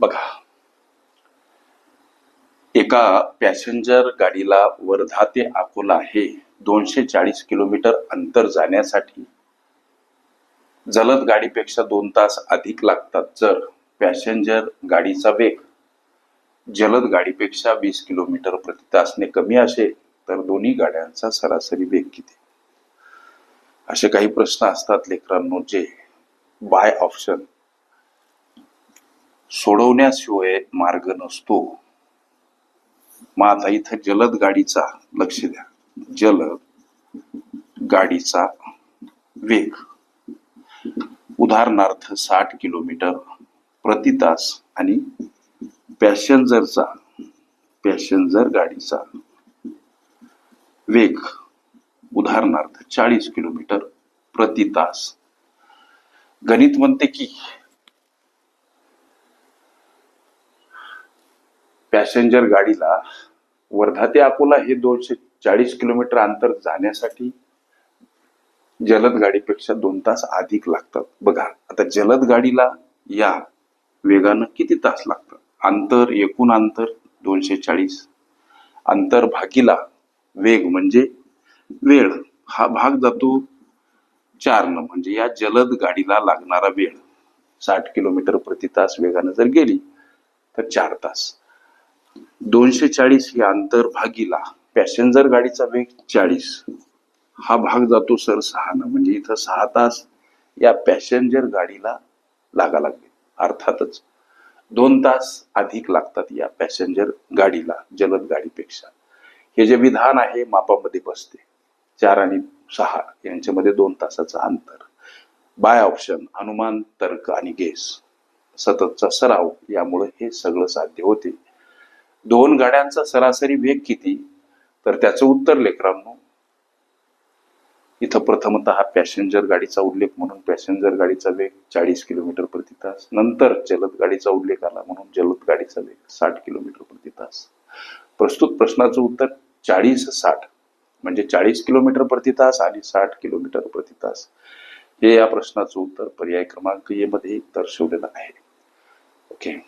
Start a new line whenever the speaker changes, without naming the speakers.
बघा. एका पॅसेंजर गाडीला वर्धा ते अकोला हे दोनशे चाळीस किलोमीटर अंतर जाण्यासाठी जलद गाडीपेक्षा दोन तास अधिक लागतात जर पॅसेंजर गाडीचा वेग जलद गाडीपेक्षा वीस किलोमीटर प्रति तासने कमी असेल तर दोन्ही गाड्यांचा सरासरी वेग किती? असे काही प्रश्न असतात लेकरांनो जे बाय ऑप्शन सोडवण्याशिवाय मार्ग नसतो. मग आता इथं जलद गाडीचा लक्ष द्या. जलद गाडीचा वेग. उदाहरणार्थ साठ किलोमीटर प्रति तास आणि पॅसेंजरचा पॅसेंजर गाडीचा वेग. उदाहरणार्थ चाळीस किलोमीटर प्रति तास. गणित म्हणते की पॅसेंजर गाडीला वर्धा ते अकोला हे दोनशे चाळीस किलोमीटर अंतर जाण्यासाठी जलद गाडीपेक्षा दोन तास अधिक लागतात. बघा आता जलद गाडीला या वेगानं किती तास लागतात? अंतर एकूण अंतर दोनशे चाळीस. अंतर भागीला वेग म्हणजे वेळ. हा भाग जातो चारनं म्हणजे या जलद गाडीला लागणारा वेळ. साठ किलोमीटर प्रति तास वेगानं जर गेली तर चार तास. दोनशे चाळीस हे अंतर भागीला. पॅसेंजर गाडीचा वेग चाळीस. हा भाग जातो सर सहानं म्हणजे इथं सहा तास या पॅसेंजर गाडीला लागा लागले. अर्थातच दोन तास अधिक लागतात या पॅसेंजर गाडीला जलद गाडीपेक्षा. हे जे विधान आहे मापामध्ये बसते. चार आणि सहा यांच्यामध्ये दोन तासाचं अंतर. बाय ऑप्शन अनुमान तर्क आणि गेस. सततचा सराव यामुळे हे सगळं साध्य होते. दोन गाड्यांचा सरासरी वेग किती? तर त्याचं उत्तर लेकरांनो इथं प्रथमतः पॅसेंजर गाडीचा उल्लेख म्हणून पॅसेंजर गाडीचा वेग चाळीस किलोमीटर प्रति तास. नंतर जलद गाडीचा उल्लेख आला म्हणून जलद गाडीचा वेग साठ किलोमीटर प्रति तास. प्रस्तुत प्रश्नाचं उत्तर चाळीस साठ. म्हणजे चाळीस किलोमीटर प्रति तास आणि साठ किलोमीटर प्रति तास. हे या प्रश्नाचं उत्तर पर्याय क्रमांक ए मध्ये दर्शवलेलं आहे. ओके.